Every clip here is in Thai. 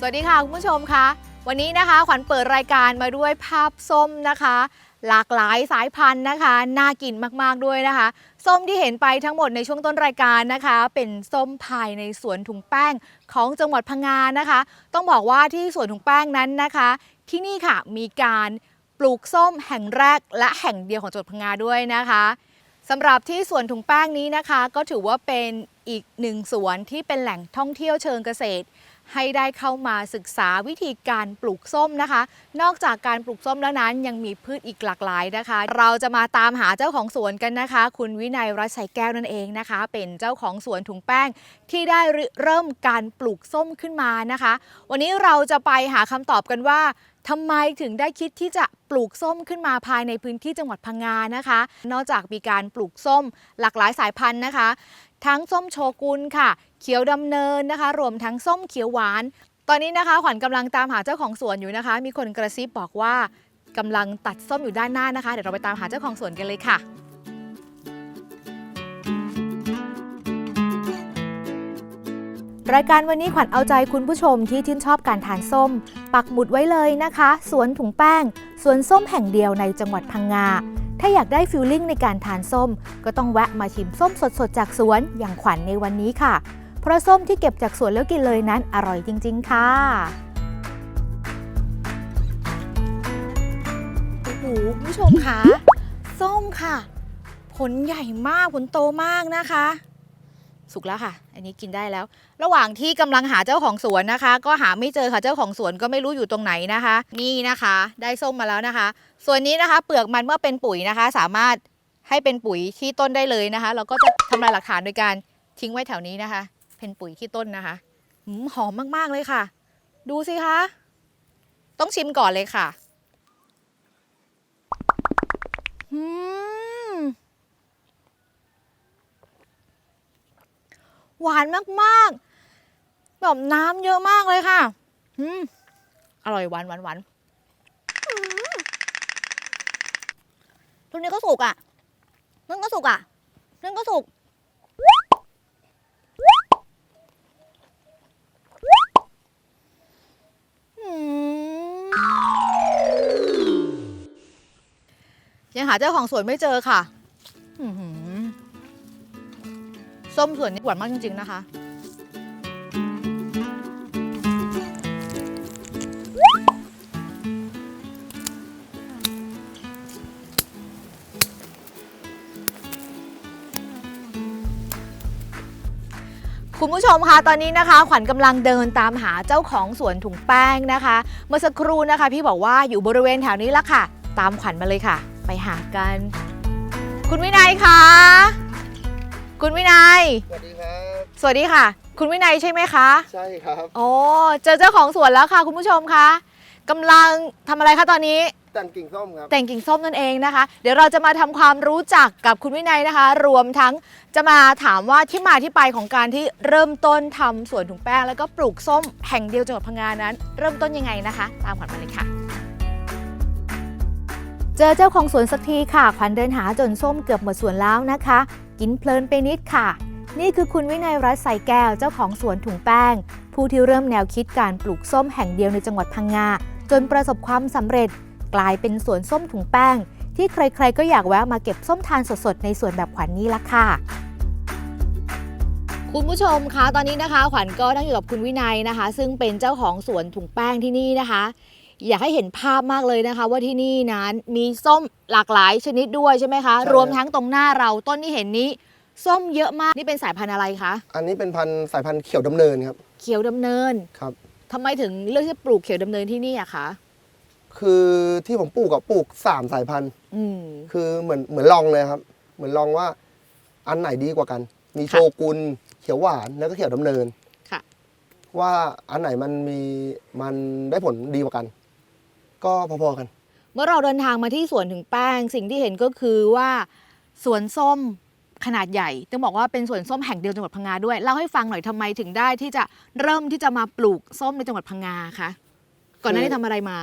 สวัสดีค่ะคุณผู้ชมคะวันนี้นะคะขวัญเปิดรายการมาด้วยภาพส้มนะคะ หลากหลายสายพันธุ์นะคะ น่ากินมากๆด้วยนะคะ ส้มที่เห็นไปทั้งหมดในช่วงต้นรายการนะคะ เป็นส้มภายในสวนถุงแป้งของจังหวัดพังงานะคะ ต้องบอกว่าที่สวนถุงแป้งนั้นนะคะ ที่นี่ค่ะมีการปลูกส้มแห่งแรกและแห่งเดียวของจังหวัดพังงาด้วยนะคะสำหรับที่สวนถุงแป้งนี้นะคะ ก็ถือว่าเป็นอีกหนึ่งสวนที่เป็นแหล่งท่องเที่ยวเชิงเกษตร ให้ได้เข้ามาศึกษาวิธีการปลูกส้มนะคะ นอกจากการปลูกส้มแล้วนั้นยังมีพืชอีกหลากหลายนะคะ เราจะมาตามหาเจ้าของสวนกันนะคะ คุณวินัยรัชัยแก้วนั่นเองนะคะ เป็นเจ้าของสวนถุงแป้งที่ได้เริ่มการปลูกส้มขึ้นมานะคะ วันนี้เราจะไปหาคำตอบกันว่าทำไมถึงได้คิดที่จะปลูกส้มขึ้นมาภายในพื้นที่จังหวัดพังงานะคะ นอกจากมีการปลูกส้มหลากหลายสายพันธุ์นะคะ ทั้งส้มโชกุนค่ะ เขียวดำเนินนะคะ รวมทั้งส้มเขียวหวาน ตอนนี้นะคะขวัญกำลังตามหาเจ้าของสวนอยู่นะคะ มีคนกระซิบบอกว่ากำลังตัดส้มอยู่ด้านหน้านะคะ เดี๋ยวเราไปตามหาเจ้าของสวนกันเลยค่ะ รายการวันนี้ขวัญเอาใจคุณผู้ชมที่ชื่นชอบการทานส้ม ปักหมุดไว้เลยนะคะ สวนถุงแป้ง สวนส้มแห่งเดียวในจังหวัดพังงา ถ้าอยากได้ฟิลลิ่งในการทานส้ม ก็ต้องแวะมาชิมส้มสดๆจากสวนอย่างขวัญในวันนี้ค่ะ ราะส้มที่เก็บจากสวนแล้วกินเลยนั้นอร่อยจริง ๆ ค่ะโอ้โหคุณผู้ชมคะส้มค่ะ ผลใหญ่มากผลโตมากนะคะ สุกแล้วค่ะ อันนี้กินได้แล้ว ระหว่างที่กำลังหาเจ้าของสวนนะคะ ก็หาไม่เจอค่ะเจ้าของสวนก็ไม่รู้อยู่ตรงไหนนะคะ นี่นะคะ ได้ส้มมาแล้วนะคะ ส่วนนี้นะคะ เปลือกมันเมื่อเป็นปุ๋ยนะคะ สามารถให้เป็นปุ๋ยที่ต้นได้เลยนะคะแล้วก็จะทำลายหลักฐานโดยการทิ้งไว้แถวนี้นะคะ เป็นปุ๋ยที่ต้นนะคะหืมหอมมากๆเลยค่ะ ดูสิคะ ต้องชิมก่อนเลยค่ะอืมหวานมากๆ แบบน้ำเยอะมากเลยค่ะอืมอร่อยหวานหวานหวานตัวนี้ก็สุกอะนั่นก็สุกอะนั่นก็สุก อืม ยังหาเจ้าของสวนไม่เจอค่ะส้มสวนนี้หวานมากจริง ๆ นะคะ คุณผู้ชมคะตอนนี้นะคะ ขวัญกำลังเดินตามหาเจ้าของสวนถุงแป้งนะคะ เมื่อสักครู่นะคะ พี่บอกว่าอยู่บริเวณแถวนี้ละค่ะ ตามขวัญมาเลยค่ะ ไปหากัน คุณวินัยคะคุณวินัย สวัสดีครับ สวัสดีค่ะ คุณวินัยใช่ไหมคะใช่ครับ โอ้เจอเจ้าของสวนแล้วค่ะ คุณผู้ชมคะกำลังทำอะไรคะตอนนี้ก แต่งกิ่งส้มครับแต่งกิ่งส้มนั่นเองนะคะ เดี๋ยวเราจะมาทำความรู้จักกับคุณวินัยนะคะ รวมทั้งจะมาถามว่าที่มาที่ไปของการที่เริ่มต้นทำสวนถุงแป้ง แล้วก็ปลูกส้มแห่งเดียวจังหวัดพังงานั้น เริ่มต้นยังไงนะคะ ตามขวัญมาเลยค่ะ เจอเจ้าของสวนสักทีค่ะ ขวัญเดินหาจนส้มเกือบหมดสวนแล้วนะคะ กินเพลินไปนิดค่ะ นี่คือคุณวินัยรัตน์ใสแก้วเจ้าของสวนถุงแป้ง ผู้ที่เริ่มแนวคิดการปลูกส้มแห่งเดียวในจังหวัดพังงาจนประสบความสำเร็จ กลายเป็นสวนส้มถุงแป้ง ที่ใครๆก็อยากแวะมาเก็บส้มทานสดๆ ในสวนแบบขวัญนี้ละค่ะคุณผู้ชมคะตอนนี้นะคะ ขวัญก็นั่งอยู่กับคุณวินัยนะคะ ซึ่งเป็นเจ้าของสวนถุงแป้งที่นี่นะคะ อยากให้เห็นภาพมากเลยนะคะ ว่าที่นี่นั้นมีส้มหลากหลายชนิดด้วยใช่ไหมคะใช่รวมทั้งตรงหน้าเราต้นที่เห็นนี้ ส้มเยอะมากนี่เป็นสายพันธุ์อะไรคะอันนี้เป็นพันธุ์สายพันธุ์เขียวดำเนินครับ เขียวดำเนินครับทำไมถึงเลือกที่จะปลูกเขียวดำเนินที่นี่อะคะ คือที่ผมปลูกกับปลูกสามสายพันธุ์อืม คือเหมือนเหมือนลองเลยครับ เหมือนลองว่าอันไหนดีกว่ากัน มีค่ะโชกุนเขียวหวานแล้วก็เขียวดำเนินค่ะ ว่าอันไหนมันมีมันได้ผลดีกว่ากัน ก็พอๆกัน เมื่อเราเดินทางมาที่สวนถึงแป้ง สิ่งที่เห็นก็คือว่าสวนส้มขนาดใหญ่ต้องบอกว่าเป็นสวนส้มแห่งเดียวจังหวัดพังงาด้วยเล่าให้ฟังหน่อยทำไมถึงได้ที่จะเริ่มที่จะมาปลูกส้มในจังหวัดพังงาคะก่อนหน้านี้ทำอะไรมา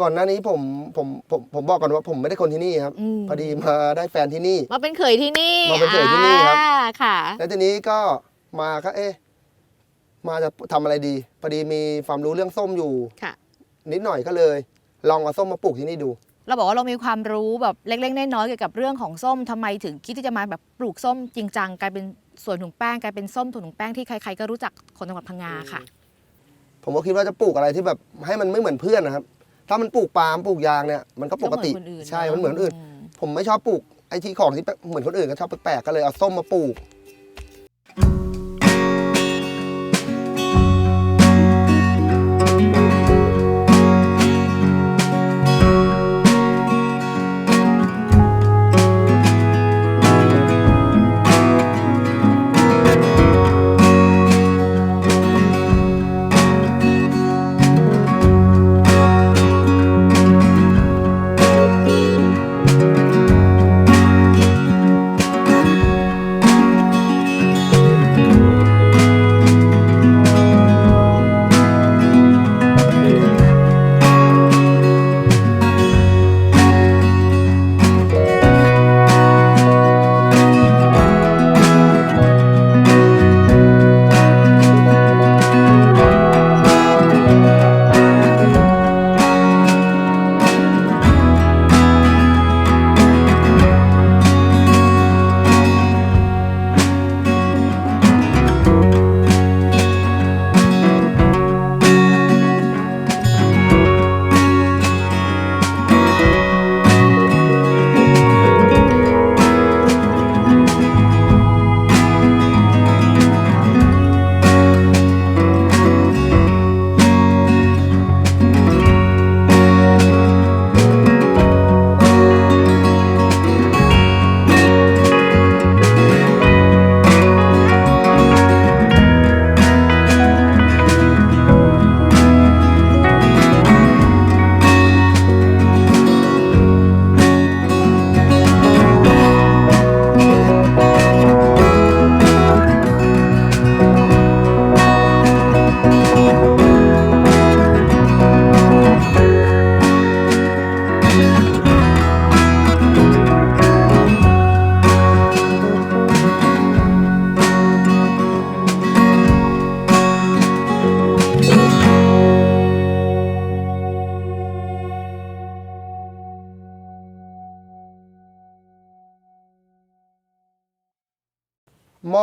ก่อนหน้านี้ผมผมผมผมบอกก่อนว่าผมไม่ได้คนที่นี่ครับ อืม พอดีมาได้แฟนที่นี่ มาเป็นเขยที่นี่มาเป็นเขยที่นี่ครับ อ่าค่ะ แล้วทีนี้ก็มาก็เอ๊ะมาจะทำอะไรดี พอดีมีความรู้เรื่องส้มอยู่ ค่ะ นิดหน่อยก็เลย ลองเอาส้มมาปลูกที่นี่ดู เราบอกว่าเรามีความรู้แบบเล็กๆน้อยๆเกี่ยวกับเรื่องของส้มทำไมถึงคิดที่จะมาแบบปลูกส้มจริงจังกลายเป็นสวนถุงแป้งกลายเป็นส้มถุงแป้งที่ใครๆก็รู้จักคนจังหวัดพังงาค่ะ ผมก็คิดว่าจะปลูกอะไรที่แบบให้มันไม่เหมือนเพื่อนนะครับ ถ้ามันปลูกปาล์มปลูกยางเนี่ยมันก็ปกติก็เหมือนคนอื่นใช่เนอะมันเหมือนคนอื่นอืมผมไม่ชอบปลูกไอ้ที่ของที่เหมือนคนอื่นก็ชอบแปลกๆก็เลยเอาส้มมาปลูก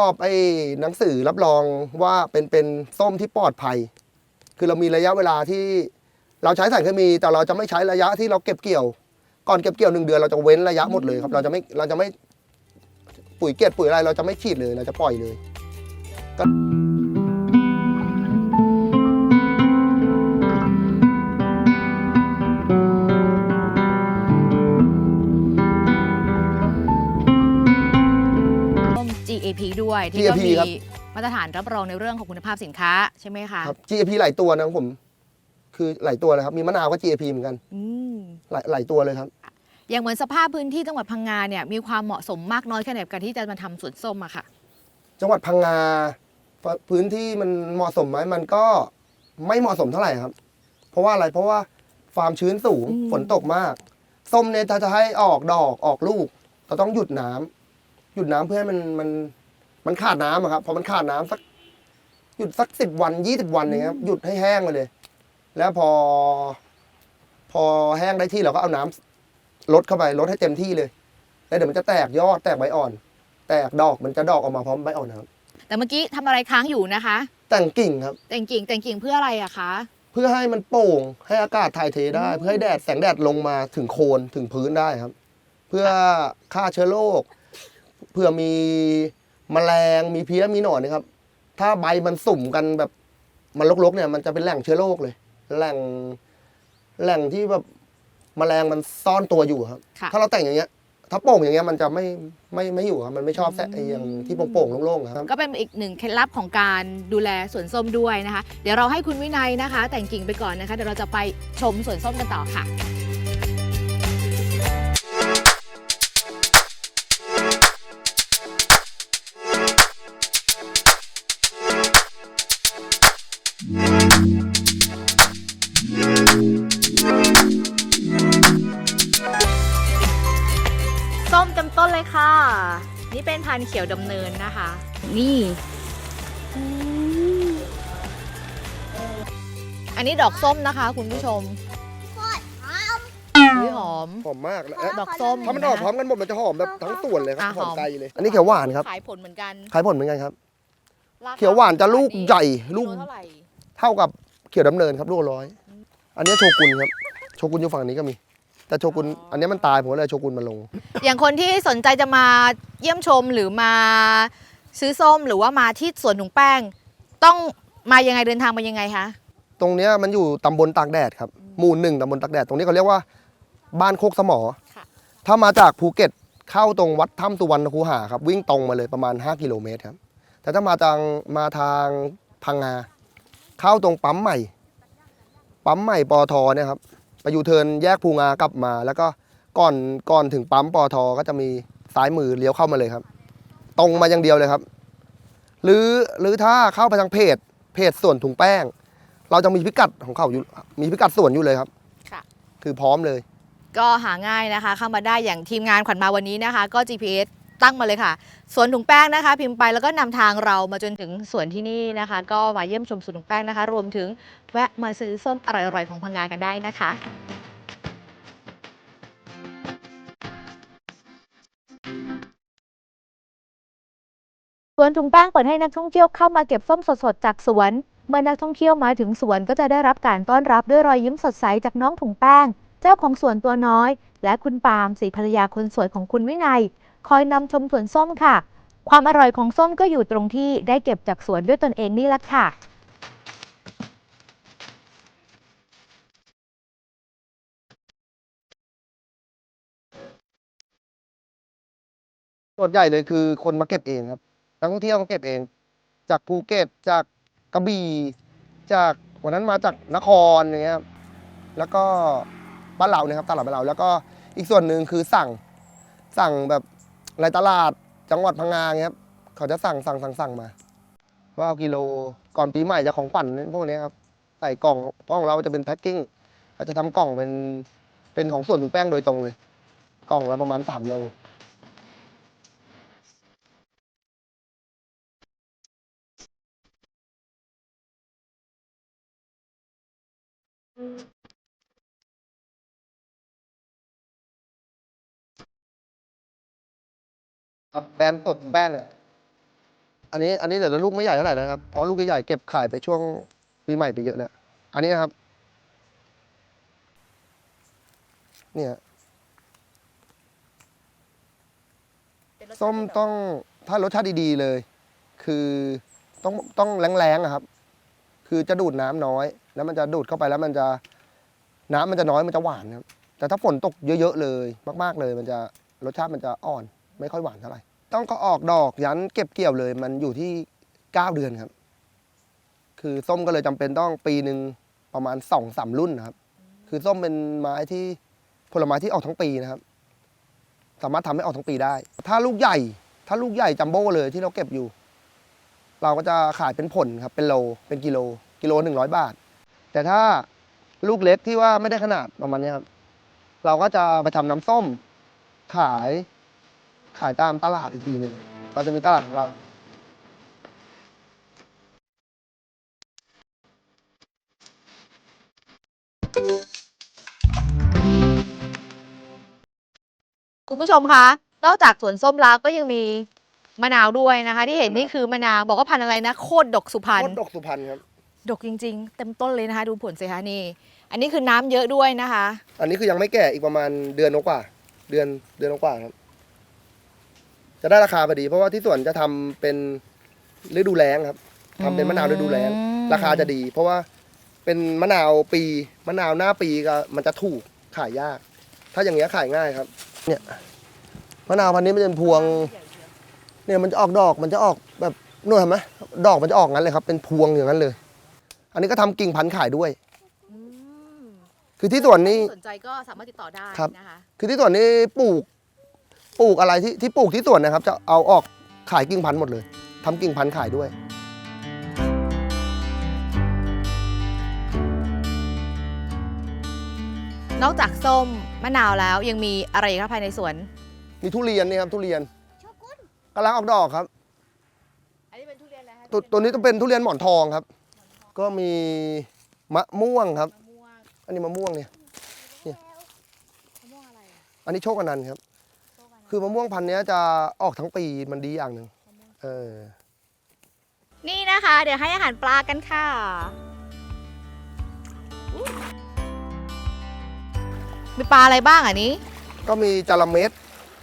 อบไอ้หนังสือรับรองว่าเป็นเป็นส้มที่ปลอดภัย คือเรามีระยะเวลาที่เราใช้สารเคมีแต่เราจะไม่ใช้ระยะที่เราเก็บเกี่ยว ก่อนเก็บเกี่ยวหนึ่งเดือนเราจะเว้นระยะหมดเลยครับเราจะไม่เราจะไม่ปุ๋ยเกล็ดปุ๋ยอะไรเราจะไม่ฉีดเลยเราจะปล่อยเลยส้ ที่ก็ GAP มีครับ มาตรฐานรับรองในเรื่องของคุณภาพสินค้าใช่ไหมคะครับ GAP หลายตัวนะผม คือหลายตัวเลยครับ มีมะนาวก็ GAP เหมือนกัน อืมหลายหลายตัวเลยครับ อย่างเหมือนสภาพพื้นที่จังหวัดพังงาเนี่ยมีความเหมาะสมมากน้อยแค่ไหนกับการที่จะมาทำสวนส้มอะค่ะ จังหวัดพังงาปพื้นที่มันเหมาะสมไหมมันก็ไม่เหมาะสมเท่าไหร่ครับ เพราะว่าอะไรเพราะว่าความชื้นสูงอืม ฝนตกมาก ส้มเนี่ยถ้าจะให้ออกดอกออกลูกเราต้องหยุดน้ำหยุดน้ำเพื่อให้มันมัน มันขาดน้ำอะครับพอมันขาดน้ำสักหยุดสักสิบวันยี่สิบวันอย่างเงี้ยครับหยุดให้แห้งไปเลย แล้วพอ พอแห้งได้ที่เราก็เอาน้ำลดเข้าไปลดให้เต็มที่เลย แล้วเดี๋ยวมันจะแตกยอดแตกใบอ่อน แตกดอกมันจะดอกออกมาพร้อมใบอ่อนนะครับ แต่เมื่อกี้ทำอะไรค้างอยู่นะคะ แต่งกิ่งครับ แต่งกิ่งแต่งกิ่งเพื่ออะไรอะคะ เพื่อให้มันโป่งให้อากาศถ่ายเทได้อืมเพื่อให้แดดแสงแดดลงมาถึงโคนถึงพื้นได้ครับ เพื่อฆ่าเชื้อโรคเพื่อมี แมลงมีเพี้ยมีหนอนนะครับ ถ้าใบมันสุ่มกันแบบมันรกๆเนี่ย มันจะเป็นแหล่งเชื้อโรคเลย แหล่งแหล่งที่แบบแมลงมันซ่อนตัวอยู่ครับ ค่ะ ถ้าเราแต่งอย่างเงี้ย ถ้าโป่งอย่างเงี้ยมันจะไม่ไม่ไม่อยู่ครับมันไม่ชอบแสะไอ้อย่างที่โป่งๆโล่งๆครับ ก็เป็นอีกหนึ่งเคล็ดลับของการดูแลสวนส้มด้วยนะคะ เดี๋ยวเราให้คุณวินัยนะคะ แต่งกิ่งไปก่อนนะคะ เดี๋ยวเราจะไปชมสวนส้มกันต่อค่ะ เป็นพันธุ์เขียวดำเนินนะคะ นี่อันนี้ดอกส้มนะคะ คุณผู้ชมอุ้ยหอม หอมมากแล้วดอกส้มถ้ามันออกพร้อมกันหมดมันจะหอมแบบทั้งส่วนเลยครัอะบหหออม มไกลเลย อันนี้เขียวหวานครับ ขายผลเหมือนกันขายผลเหมือนกันครับราคาเขียวหวานจะลูกใหญ่ลูกโเท่าไหร่เท่ากับเขียวดำเนินครับลูกละร้อย อันนี้โชกุนครับ โชกุนอยู่ฝั่งนี้ก็มี แต่โชกุนอันนี้มันตายผมก็เลยเอาโชกุนมาลง อย่างคนที่สนใจจะมาเยี่ยมชมหรือมาซื้อส้มหรือว่ามาที่สวนถุงแป้ง ต้องมายังไงเดินทางมายังไงคะตรงเนี้ยมันอยู่ตำบลตากแดดครับหมู่หนึ่งตำบลตากแดดตรงนี้เขาเรียกว่าบ้านโคกสมอค่ะถ้ามาจากภูเก็ตเข้าตรงวัดถ้ำสุวรรณคูหาครับวิ่งตรงมาเลยประมาณ 5 กิโลเมตรครับ แต่ถ้ามาทางมาทางพังงาเข้าตรงปั๊มใหม่ ปั๊มใหม่ปอทเนี่ยครับ ไปยูเทิร์นแยกภูงากลับมา แล้วก็ก่อนก่อนถึงปั๊มปอทก็จะมีซ้ายมือเลี้ยวเข้ามาเลยครับ ตรงมาอย่างเดียวเลยครับ หรือหรือถ้าเข้าไปทางเพจ เพจส่วนถุงแป้ง เราจะมีพิกัดของเขาอยู่มีพิกัดส่วนอยู่เลยครับค่ะ คือพร้อมเลย ก็หาง่ายนะคะ เข้ามาได้อย่างทีมงานขวัญมาวันนี้นะคะ ก็ GPS ตั้งมาเลยค่ะ สวนถุงแป้งนะคะ พิมพ์ไปแล้วก็นำทางเรามาจนถึงสวนที่นี่นะคะ ก็มาเยี่ยมชมสวนถุงแป้งนะคะ รวมถึงแวะมาซื้อส้มอร่อยๆของพังงากันได้นะคะสวนถุงแป้งเปิดให้นักท่องเที่ยวเข้ามาเก็บส้มสดๆจากสวน เมื่อนักท่องเที่ยวมาถึงสวนก็จะได้รับการต้อนรับด้วยรอยยิ้มสดใสจากน้องถุงแป้ง เจ้าของสวนตัวน้อย และคุณปาล์มสีภรรยาคนสวยของคุณวินัย คอยนำชมสวนส้มค่ะ ความอร่อยของส้มก็อยู่ตรงที่ได้เก็บจากสวนด้วยตนเองนี่แหละค่ะส่วนใหญ่เลยคือคนมาเก็บเองครับนักท่องเที่ยวมาเก็บเอง จากภูเก็ตจากกระบี่จากวันนั้นมาจากนครอย่างเงี้ยครับแล้วก็บ้านเราเนี่ยครับตลาดบ้านเราแล้วก็อีกส่วนหนึ่งคือสั่งสั่งแบบ ในตลาดจังหวัดพังงาเงี้ยครับเขาจะสั่งสั่งสั่งสั่งมา ว่าเอากิโลก่อนปีใหม่จะของขวัญพวกนี้ครับใส่กล่องเพราะของเราจะเป็นแพ็คกิ้งเราจะทำกล่องเป็นเป็นของส่วนถุงแป้งโดยตรงเลย กล่องละประมาณสามโล ครับแบนสดแบนเลยอันนี้อันนี้เดี๋ยวลูกไม่ใหญ่เท่าไหร่นะครับเพราะลูกใหญ่ๆเก็บขายไปช่วงปีใหม่ไปเยอะแล้วอันนี้นะครับ เนี่ยส้มต้องถ้ารสชาติดีๆเลย คือต้องต้องแรงๆอะครับ คือจะดูดน้ำน้อย แล้วมันจะดูดเข้าไปแล้วมันจะน้ำมันจะน้อยมันจะหวานครับแต่ถ้าฝนตกเยอะๆเลย มาก ๆเลย มันจะรสชาติมันจะอ่อน ไม่ค่อยหวานเท่าไหร่ต้องก็ออกดอกยันเก็บเกี่ยวเลย มันอยู่ที่เก้าเดือนครับ คือส้มก็เลยจำเป็นต้องปีหนึ่งประมาณสองสามรุ่นนะครับ คือส้มเป็นไม้ที่ผลไม้ที่ออกทั้งปีนะครับ สามารถทำให้ออกทั้งปีได้ ถ้าลูกใหญ่ ถ้าลูกใหญ่จัมโบ้เลยที่เราเก็บอยู่ เราก็จะขายเป็นผลครับ เป็นโล เป็นกิโล กิโลหนึ่งร้อยบาท แต่ถ้าลูกเล็กที่ว่าไม่ได้ขนาดประมาณนี้ครับ เราก็จะไปทำน้ำส้มขาย ขายตามตลาดอีกทีหนึ่งเราจะมีตลาดของเราคุณผู้ชมคะนอกจากสวนส้มแล้วก็ยังมีมะนาวด้วยนะคะ ที่เห็นนี่คือมะนาวบอกว่าพันธุ์อะไรนะโคตรดกสุพรรณโคตรดกสุพรรณครับ ดกจริง ๆ เต็มต้นเลยนะคะ ดูผลสิคะนี่ อันนี้คือน้ำเยอะด้วยนะคะ อันนี้คือยังไม่แก่อีกประมาณเดือนกว่า เดือนเดือนกว่าครับ จะได้ราคาพอดี เพราะว่าที่สวนจะทำเป็นฤดูแล้งครับทำเป็นมะนาวฤดูแล้ง อืม ราคาจะดี เพราะว่าเป็นมะนาวปีมะนาวหน้าปีก็มันจะถูกขายยาก ถ้าอย่างเงี้ยขายง่ายครับ เนี่ยมะนาวพันธุ์นี้มันเป็นพวง เนี่ยมันจะออกดอกมันจะออกแบบนู่นเห็นไหมดอกมันจะออกงั้นเลยครับ เป็นพวงอย่างนั้นเลย อันนี้ก็ทำกิ่งพันธุ์ขายด้วย อืมคือที่สวนนี้ สนใจก็สามารถติดต่อได้ครับ นะคะ คือที่สวนนี้ปลูก ปลูกอะไรที่ที่ปลูกที่สวนนะครับ จะเอาออกขายกิ่งพันธุ์หมดเลยทำกิ่งพันธุ์ขายด้วย นอกจากส้มมะนาวแล้วยังมีอะไรอีกคะภายในสวน มีทุเรียนนี่ครับทุเรียนกำลังออกดอกครับอันนี้เป็นทุเรียนอะไรคะตัวตัวนี้ต้องเป็นทุเรียนหมอนทองครับ ก็มีมะม่วงครับมะม่วงอันนี้มะม่วงเนี่ยมะม่วงอะไรอะอันนี้โชคอนันต์ครับ คือมะม่วงพันธุ์เนี้ยจะออกทั้งปีมันดีอย่างหนึ่งเออ นี่นะคะ เดี๋ยวให้อาหารปลากันค่ะอุ๊ยมีปลาอะไรบ้างอันนี้ก็มีจระเม็ด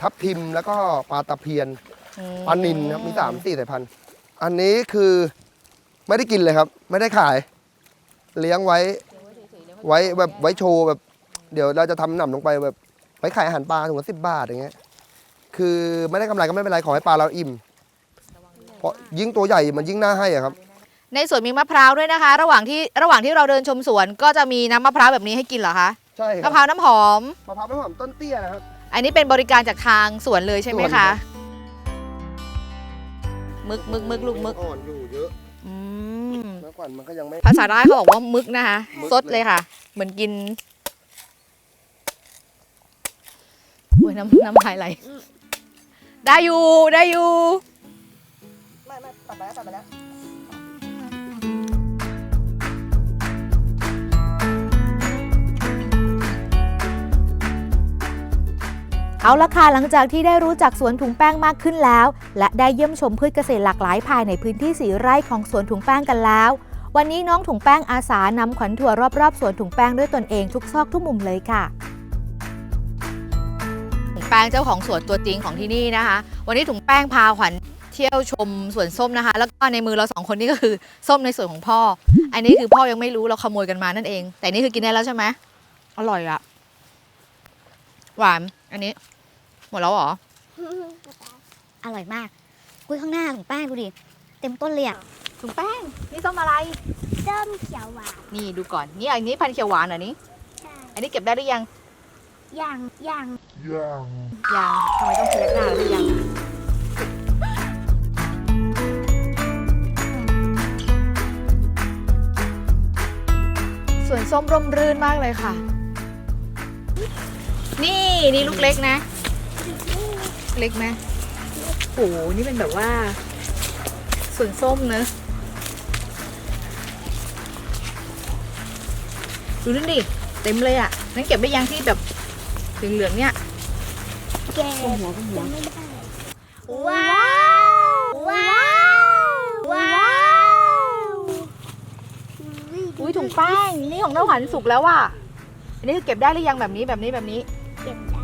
ทับทิมแล้วก็ปลาตะเพียนปลานินครับมีสามสี่สายพันธุ์อันนี้คือไม่ได้กินเลยครับ ไม่ได้ขาย เลี้ยงไว้ ไว้แบบไว้โชว์แบบ เดี๋ยวเราจะทำหนำลงไปแบบไว้ขายอาหารปลาถุงละสิบบาทอย่างเงี้ย คือไม่ได้กำไรก็ไม่เป็นไรขอให้ปลาเราอิ่ม เพราะยิ่งตัวใหญ่มันยิ่งน่าให้อะครับ ในสวนมีมะพร้าวด้วยนะคะ ระหว่างที่ระหว่างที่เราเดินชมสวนก็จะมีน้ำมะพร้าวแบบนี้ให้กินเหรอคะใช่ครัมะพร้าวน้ำหอม มะพร้าวไม่หอมต้นเตี้ยนะครับ อันนี้เป็นบริการจากทางสวนเลยใช่ไหมสวนครัคะบ มึกมึกมึกลูกมึกอ่อนอยู่เยอะอืมแม้กว่ามันก็ยังไม่ ภาษาใต้เขาบอกว่ามึกนะคะมึก สดเลยค่ะ เหมือนกินโอ้ยน้ำน้ำลายไหล ได้อยู่ได้อยู่ไม่ไม่ตัดไปแล้วตัดไปแล้วเอาละค่ะหลังจากที่ได้รู้จักสวนถุงแป้งมากขึ้นแล้ว และได้เยี่ยมชมพืชเกษตรหลากหลายภายในพื้นที่สีไร่ของสวนถุงแป้งกันแล้ว วันนี้น้องถุงแป้งอาสานำขวัญถั่วรอบๆสวนถุงแป้งด้วยตนเองทุกซอกทุกมุมเลยค่ะถุง แป้งเจ้าของสวนตัวจริงของที่นี่นะคะ วันนี้ถุงแป้งพาขวัญเที่ยวชมสวนส้มนะคะ แล้วก็ในมือเราสองคนนี่ก็คือส้มในส่วนของพ่อ อันนี้คือพ่อยังไม่รู้เราขโมยกันมานั่นเอง แต่นี่คือกินได้แล้วใช่ไหมอร่อยอะหวาน อันนี้ หมดแล้วเหรอ อร่อยมากคุยข้างหน้าของแป้งดูดิ เต็มต้นเลยอะถุงแป้ง นี่ส้มอะไร ส้มเขียวหวาน นี่ดูก่อน นี่อันนี้พันธุ์เขียวหวานเหรอนี้ใช่อันนี้เก็บได้หรือยัง ย่างย่างยังทำไมต้องพยักหน้าหรือยังสวนส้มร่มรื่นมากเลยค่ะ นี่นี่ลูกเล็กนะ เล็กไหมโอ้โหนี่เป็นแบบว่าสวนส้มเนอะดูนั่นดิเต็มเลยอะนั่นเก็บได้ยังที่แบบ เหลืองๆเนี่ยแก่หัวหัวไม่ได้ว้าวว้าวว้าวอุ้ยถุงแป้งนี่ของน้าหวานสุกแล้วอะอันนี้คือเก็บได้หรือยังแบบนี้แบบนี้แบบนี้ เก็บได้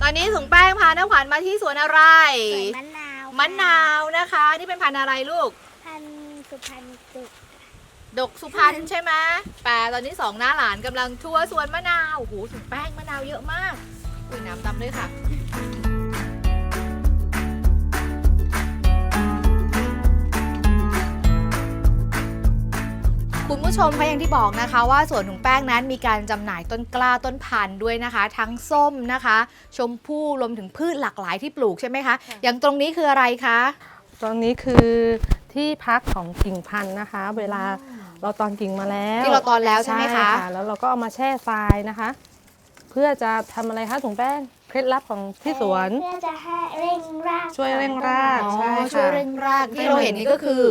ตอนนี้ถุงแป้งพาน้าขวัญมาที่สวนอะไร สวนมะนาว มะนาวนะคะ นี่เป็นพันธุ์อะไรลูก พันธุ์สุพรรณสุกดกสุพรรณใช่ไหมแปลตอนนี้สองหน้าหลานกำลังทัวร์สวนมะนาวโอ้โหถุงแป้งมะนาวเยอะมากอุ้ยน้ำดำด้วยค่ะ ผู้ชมคะอย่างที่บอกนะคะว่าสวนถุงแป้งนั้นมีการจำหน่ายต้นกล้าต้นพันธุ์ด้วยนะคะ ทั้งส้มนะคะ ชมพู่รวมถึงพืชหลากหลายที่ปลูกใช่ไหมคะ อย่างตรงนี้คืออะไรคะ ตรงนี้คือที่พักของกิ่งพันธุ์นะคะ เวลาเราตอนกิ่งมาแล้วที่เราตอนแล้วใช่ไหมคะแล้วเราก็เอามาแช่ทรายนะคะ เพื่อจะทำอะไรคะถุงแป้งเคล็ดลับของที่สวนเพื่อจะให้เร่งรากช่วยเร่งรากอ๋อใช่ค่ะช่วยเร่งรากที่เราเห็นนี่ก็คือ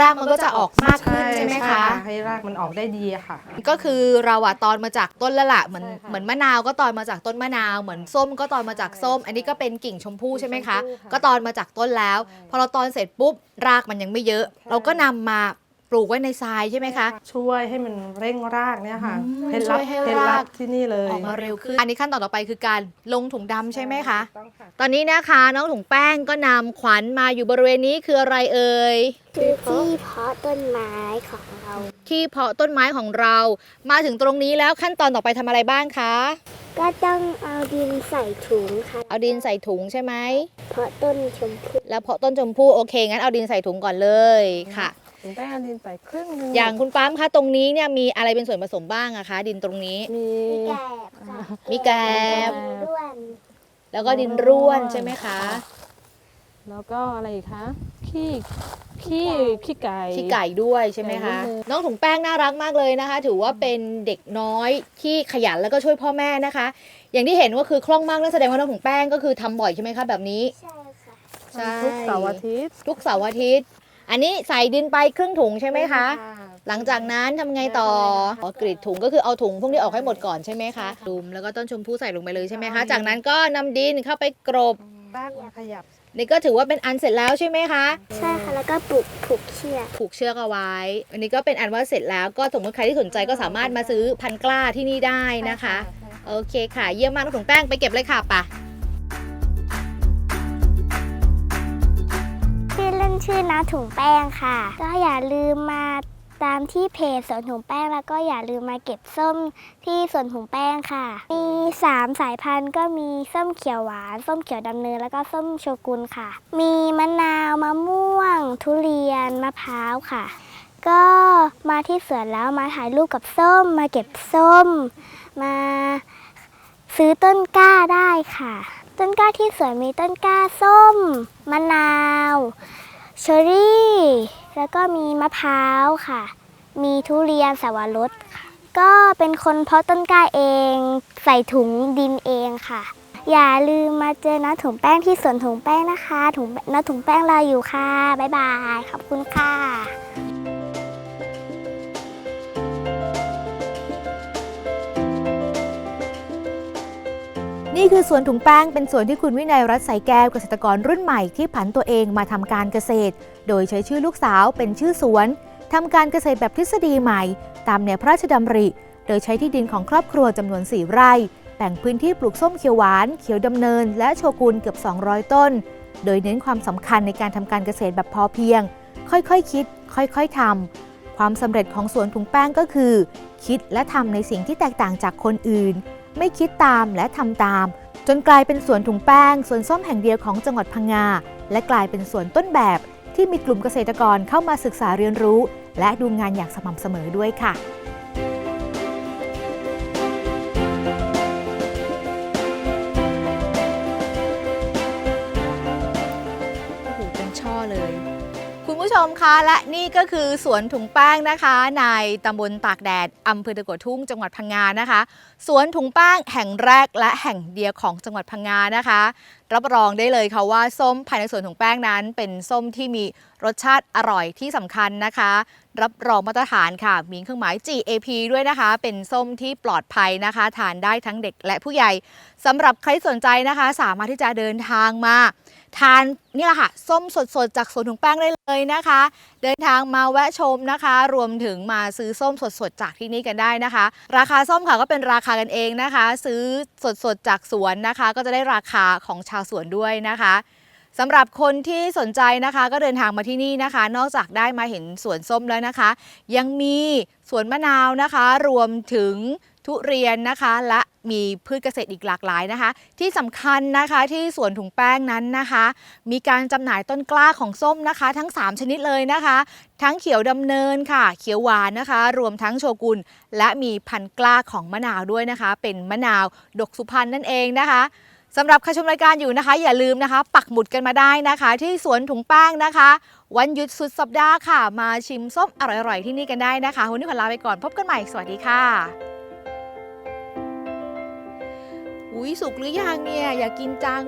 รากมันก็จะออกมากขึ้นใช่ไหมคะ ให้รากมันออกได้ดีอะค่ะ ก็คือเราอะตอนมาจากต้นแล้วล่ะเหมือนใช่ค่ะเหมือนมะนาวก็ตอนมาจากต้นมะนาวเหมือนส้มก็ตอนมาจากส้ม อันนี้ก็เป็นกิ่งชมพู่ใช่ไหมคะ ชมพู่ค่ะก็ตอนมาจากต้นแล้วใช่พอเราตอนเสร็จปุ๊บรากมันยังไม่เยอะใช่เราก็นำมา ปลูกไว้ในทรายใช่ไหมคะ ช่วยให้มันเร่งรากเนี่ยค่ะอืมเคล็ดลับช่วยให้เคล็ดลัราก บที่นี่เลยออกมาเร็วขึ้น อันนี้ขั้นตอนต่อไปคือการลงถุงดำใช่ไหมคะถูกต้องค่ะ ตอนนี้นะคะน้องถุงแป้งก็นำขวัญมาอยู่บริเวณนี้คืออะไรเอ่ย คือที่เพาะต้นไม้ของเราที่เพาะต้นไม้ของเรา มาถึงตรงนี้แล้วขั้นตอนต่อไปทำอะไรบ้างคะ ก็ต้องเอาดินใส่ถุงค่ะเอาดินใส่ถุงใช่ไหม เพาะต้นชมพู่แล้วเพาะต้นชมพู่โอเคงั้นเอาดินใส่ถุงก่อนเลยค่ะ ถุงแป้งเอาดินใส่ครึ่งหนึงอย่างคุณปั๊มคะตรงนี้เนี่ยมีอะไรเป็นส่วนผสมบ้างอะคะ ดินตรงนี้ มี มีแกบค่ะมีแกบด้วนแล้วก็ดินร่วนใช่ไหมคะแล้วก็อะไรอีกคะขี้ขี้ขี้ไก่ ขี้ไก่ด้วยใช่ไหมคะไก่นิดนึง น้องถุงแป้งน่ารักมากเลยนะคะ ถือว่าเป็นเด็กน้อยที่ขยันแล้วก็ช่วยพ่อแม่นะคะ อย่างที่เห็นว่าคือคล่องมากนั่นแสดงว่าน้องถุงแป้งก็คือทำบ่อยใช่ไหมคะแบบนี้ ใช่ค่ะ ใช่ ทุกเสาร์อาทิตย์ ทุกเสาร์อาทิตย์ อันนี้ใส่ดินไปครึ่งถุงใช่ไหมคะ หลังจากนั้นทำไงต่ออ๋อกรีดถุงก็คือเอาถุงพวกนี้ออกให้หมดก่อนใช่ไหมคะดุมแล้วก็ต้นชมพู่ใส่ลงไปเลยใช่ไหมคะ จากนั้นก็นำดินเข้าไปกรบรากมันขยับนี่ก็ถือว่าเป็นอันเสร็จแล้วใช่ไหมคะ ใช่ค่ะ แล้วก็ปลูกผูกเชือกผูกเชือกเอาไว้ อันนี้ก็เป็นอันว่าเสร็จแล้วก็สมมติใครที่สนใจก็สามารถมาซื้อพันกล้าที่นี่ได้นะคะ โอเคค่ะ เยี่ยมมากน้องถุงแป้งไปเก็บเลยค่ะป่ะ เล่นชื่อน้าถุงแป้งค่ะ ก็อย่าลืมมาตามที่เพจสวนถุงแป้งแล้วก็อย่าลืมมาเก็บส้มที่สวนถุงแป้งค่ะ มีสามสายพันธุ์ก็มีส้มเขียวหวาน ส้มเขียวดำเนิน แล้วก็ส้มโชกุนค่ะ มีมะนาวมะม่วง ทุเรียนมะพร้าวค่ะ ก็มาที่สวนแล้วมาถ่ายรูปกับส้ม มาเก็บส้ม มาซื้อต้นกล้าได้ค่ะ ต้นกล้าที่สวนมีต้นกล้าส้ม มะนาว เชอรี่ แล้วก็มีมะพร้าวค่ะ มีทุเรียนสวรสค่ะ ก็เป็นคนเพาะต้นกล้าเอง ใส่ถุงดินเองค่ะ อย่าลืมมาเจอน้าถุงแป้งที่สวนถุงแป้งนะคะ ถุงน้าถุงแป้งรออยู่ค่ะ บ๊ายบาย ขอบคุณค่ะ นี่คือสวนถุงแป้งเป็นสวนที่คุณวินัยรัตใสแก้วเกษตรกรรุ่นใหม่ที่ผันตัวเองมาทำการเกษตร โดยใช้ชื่อลูกสาวเป็นชื่อสวนทำการเกษตรแบบทฤษฎีใหม่ ตามแนวพระราชดำริ โดยใช้ที่ดินของครอบครัวจำนวน 4 ไร่ แบ่งพื้นที่ปลูกส้มเขียวหวาน เขียวดำเนิน และโชกุนเกือบ 200 ต้น โดยเน้นความสำคัญในการทำการเกษตรแบบพอเพียง ค่อยๆคคิด ค่อยๆทำความสำเร็จของสวนถุงแป้งก็คือ คิดและทำในสิ่งที่แตกต่างจากคนอื่น ไม่คิดตามและทำตาม จนกลายเป็นสวนถุงแป้งสวนส้มแห่งเดียวของจังหวัดพังงา และกลายเป็นสวนต้นแบบที่มีกลุ่มเกษตรกรเข้ามาศึกษาเรียนรู้ และดูงานอย่างสม่ำเสมอด้วยค่ะโอ้โหเป็นช่อเลย คุณผู้ชมคะและนี่ก็คือสวนถุงแป้งนะคะ ในตำบลตากแดดอำเภอตะกัวทุ่งจังหวัดพังงานะคะ สวนถุงแป้งแห่งแรกและแห่งเดียวของจังหวัดพังงานะคะ รับรองได้เลยค่ะว่าส้มภายในสวนถุงแป้งนั้น เป็นส้มที่มีรสชาติอร่อยที่สำคัญนะคะ รับรองมาตรฐานค่ะ มีเครื่องหมาย GAP ด้วยนะคะ เป็นส้มที่ปลอดภัยนะคะ ทานได้ทั้งเด็กและผู้ใหญ่สำหรับใครสนใจนะคะ สามารถที่จะเดินทางมา ทานนี่แหละค่ะส้มสดๆ จากสวนถุงแป้งได้เลยนะคะ เดินทางมาแวะชมนะคะ รวมถึงมาซื้อส้มสดๆ จากที่นี่กันได้นะคะ ราคาส้มค่ะก็เป็นราคากันเองนะคะ ซื้อสดๆจากสวนนะคะ ก็จะได้ราคาของชาวสวนด้วยนะคะสำหรับคนที่สนใจนะคะ ก็เดินทางมาที่นี่นะคะ นอกจากได้มาเห็นสวนส้มแล้วนะคะ ยังมีสวนมะนาวนะคะ รวมถึงทุเรียนนะคะ และ มีพืชเกษตรอีกหลากหลายนะคะ ที่สำคัญนะคะที่สวนถุงแป้งนั้นนะคะ มีการจำหน่ายต้นกล้าของส้มนะคะ ทั้ง 3 ชนิดเลยนะคะ ทั้งเขียวดำเนินค่ะ เขียวหวานนะคะ รวมทั้งโชกุนและมีพันธุ์กล้าของมะนาวด้วยนะคะ เป็นมะนาวดกสุพรรณนั่นเองนะคะสำหรับใครชมรายการอยู่นะคะ อย่าลืมนะคะ ปักหมุดกันมาได้นะคะ ที่สวนถุงแป้งนะคะ วันหยุดสุดสัปดาห์ค่ะ มาชิมส้มอร่อยๆที่นี่กันได้นะคะวันนี้ขอลาไปก่อนพบกันใหม่สวัสดีค่ะ อุ้ยสุกหรือยังเนี่ยอยากกินจัง